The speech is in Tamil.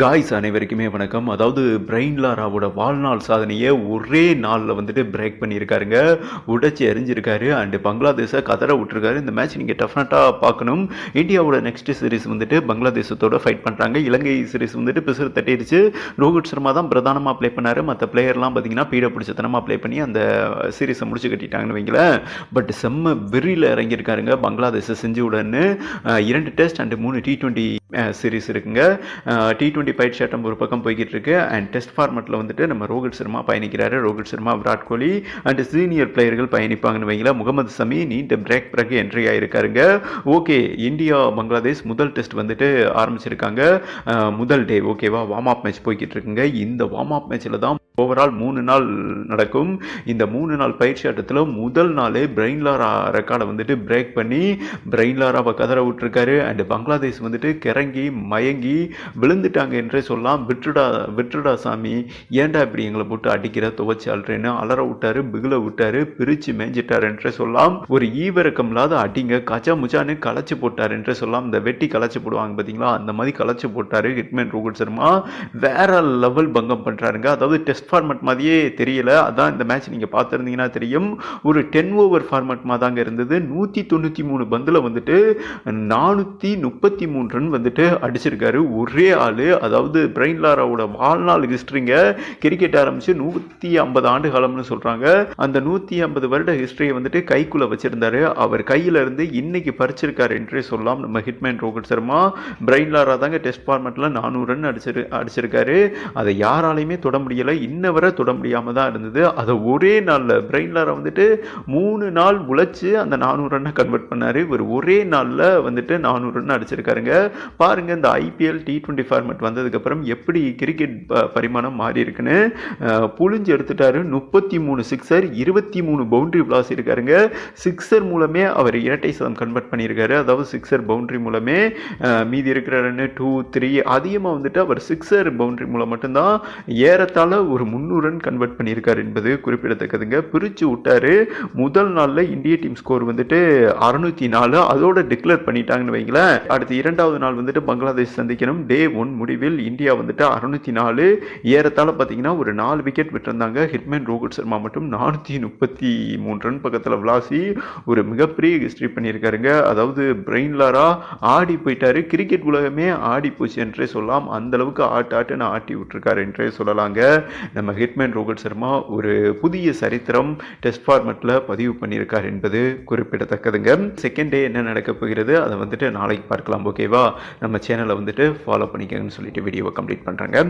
காய்ஸ் அனைவருக்குமே வணக்கம். அதாவது பிரெயின் லாராவோட வாழ்நாள் சாதனையை ஒரே நாளில் வந்துட்டு பிரேக் பண்ணியிருக்காருங்க. உடைச்சி எரிஞ்சிருக்காரு. அண்டு பங்களாதேஷை கதற விட்டுருக்காரு. இந்த மேட்ச் நீங்கள் டெஃபினட்டாக பார்க்கணும். இந்தியாவோட நெக்ஸ்ட் சீரிஸ் வந்துட்டு பங்களாதேசத்தோட ஃபைட் பண்ணுறாங்க இலங்கை சீரிஸ் வந்துட்டு பிசுறு தட்டிடுச்சு. ரோஹித் சர்மா தான் பிரதானமாக ப்ளே பண்ணார். மற்ற பிளேயர்லாம் பார்த்தீங்கன்னா பீட பிடிச்சத்தனமாக ப்ளே பண்ணி அந்த சீரிஸை முடிச்சு கட்டிட்டாங்கன்னு வைங்களேன். பட் செம்ம வெறியில் இறங்கியிருக்காருங்க பங்களாதேஷை செஞ்சு உடனே. இரண்டு டெஸ்ட் அண்டு மூணு டி டுவெண்ட்டி சீரிஸ் இருக்குங்க. டி டுவெண்ட்டி பயிற்சி ஆட்டம் ஒரு பக்கம் போய்கிட்டு இருக்கு அண்ட் டெஸ்ட் ஃபார்மெட்டில் வந்துட்டு நம்ம ரோஹித் சர்மா பயணிக்கிறாரு. ரோஹித் சர்மா விராட் கோலி அண்ட் சீனியர் பிளேயர்கள் பயணிப்பாங்கன்னு வைங்களேன். முகமது சமி நீண்ட பிரேக் பிறகு என்ட்ரி ஆகிருக்காருங்க ஓகே இந்தியா பங்களாதேஷ் முதல் டெஸ்ட் வந்துட்டு ஆரம்பிச்சிருக்காங்க. முதல் டே ஓகேவா வார்ம் அப் மேட்ச் போய்கிட்டு இருக்குங்க இந்த வார்ம் அப் மேட்ச்சில் தான் ஓவரால் மூணு நாள் நடக்கும். இந்த மூணு நாள் பயிற்சி ஆட்டத்தில் முதல் நாளே பிரெயின் லாரா ரெக்கார்டை வந்துட்டு பிரேக் பண்ணி பிரெயின் லாராவை கதற விட்டுருக்காரு. அண்ட் பங்களாதேஷ் வந்துட்டு கிறங்கி மயங்கி விழுந்துட்டாங்க என்றே சொல்லலாம். விட்டுடா விட்டுடா சாமி. ஏன்டா இப்படி எங்களை போட்டு அடிக்கிற துவச்சி அல்றேன்னு அலற விட்டாரு பிகில விட்டாரு பிரித்து மேய்ஞ்சிட்டார் என்றே சொல்லலாம். ஒரு ஈவிரக்கம் இல்லாத அடிங்க கச்சா முச்சான்னு களைச்சி போட்டார் என்றே சொல்லலாம். இந்த வெட்டி களைச்சி போடுவாங்க பார்த்தீங்களா அந்த மாதிரி களைச்சி போட்டார் ஹிட்மேன் ரோஹித் சர்மா. வேற லெவல் பங்கம் பண்ணுறாருங்க அதாவது டெஸ்ட் ஃபார்மேட் மாதிரியே தெரியல. அதான் இந்த மேட்ச் நீங்கள் பார்த்துருந்தீங்கன்னா தெரியும். ஒரு டென் ஓவர் ஃபார்மட் மாதிரி தாங்க இருந்தது. நூற்றி தொண்ணூற்றி மூணு பந்தில் வந்துட்டு நானூற்றி முப்பத்தி மூணு ரன் வந்துட்டு அடிச்சிருக்காரு. ஒரே ஆள். அதாவது பிரெயின் லாராவோட வாழ்நாள் ஹிஸ்ட்ரிங்க கிரிக்கெட் ஆரம்பித்து நூற்றி ஐம்பது ஆண்டு காலம்னு சொல்கிறாங்க அந்த நூற்றி ஐம்பது வருட ஹிஸ்ட்ரியை வந்துட்டு கைக்குள்ளே வச்சிருந்தாரு. அவர் கையில் இருந்து இன்னைக்கு பறிச்சிருக்காரு என்றே சொல்லலாம். நம்ம hitman Rohit Sharma Brian Lara தாங்க டெஸ்ட் ஃபார்மேட்டில் நானூறு ரன் அடிச்சிரு அடிச்சிருக்காரு. அதை யாராலையுமே தொட முடியலை. இன்ன வரை தொட முடியாமல் தான் இருந்தது. அதை ஒரே நாளில் பிரெயின்லாரை வந்துட்டு மூணு நாள் உழைச்சி அந்த நானூறு ரன்னை கன்வெர்ட் பண்ணார். இவர் ஒரே நாளில் வந்துட்டு நானூறு ரன் அடிச்சிருக்காருங்க. பாருங்க இந்த ஐபிஎல் டி ட்வெண்ட்டி ஃபார்மேட் வந்ததுக்கப்புறம் எப்படி கிரிக்கெட் ப- பரிமாணம் மாறி இருக்குன்னு புழிஞ்சு எடுத்துட்டாரு. முப்பத்தி மூணு சிக்ஸர் இருபத்தி மூணு பவுண்டரி பிளாஸ் இருக்காருங்க. சிக்ஸர் மூலமே அவர் இரட்டை சதம் கன்வெர்ட் பண்ணியிருக்காரு. அதாவது சிக்ஸர் பவுண்டரி மூலமே மீதி இருக்கிற ரன்னு டூ த்ரீ அதிகமாக வந்துட்டு அவர் சிக்ஸர் பவுண்ட்ரி மூலம் மட்டும்தான் ஏறத்தாழ ஒரு முந்நூறு ரன் கன்வெர்ட் பண்ணியிருக்கார் என்பது குறிப்பிடத்தக்கதுங்க. பிரித்து விட்டாரு. முதல் நாளில் இந்திய டீம் ஸ்கோர் வந்துட்டு அறுநூத்தி நாலு. அதோட டிக்ளேர் பண்ணிட்டாங்கன்னு வைங்களேன். அடுத்து இரண்டாவது நாள் வந்துட்டு பங்களாதேஷ் சந்திக்கணும். டே ஒன் முடிவில் இந்தியா வந்துட்டு அறுநூத்தி நாலு. ஏறத்தாழ பார்த்தீங்கன்னா ஒரு நாலு விக்கெட் விட்டிருந்தாங்க. ஹிட்மேன் ரோஹித் சர்மா மட்டும் நானூற்றி முப்பத்தி மூணு ரன் பக்கத்தில் விளாசி ஒரு மிகப்பெரிய ஹிஸ்ட்ரி பண்ணியிருக்காருங்க. அதாவது பிரெயின்லாரா ஆடி போயிட்டாரு. கிரிக்கெட் உலகமே ஆடி போச்சு என்றே சொல்லலாம். அந்த அளவுக்கு ஆட்டு நான் ஆட்டி விட்டுருக்காரு என்றே சொல்லலாங்க. நம்ம ஹிட்மேன் ரோஹித் சர்மா ஒரு புதிய சரித்திரம் டெஸ்ட் ஃபார்மெட்டில் பதிவு பண்ணியிருக்கார் என்பது குறிப்பிடத்தக்கதுங்க. செகண்ட் டே என்ன நடக்க போகிறது? அதை வந்துட்டு நாளைக்கு பார்க்கலாம் ஓகேவா நம்ம சேனலை வந்துட்டு ஃபாலோ பண்ணிக்கங்கன்னு சொல்லிட்டு வீடியோவை கம்ப்ளீட் பண்ணுறேங்க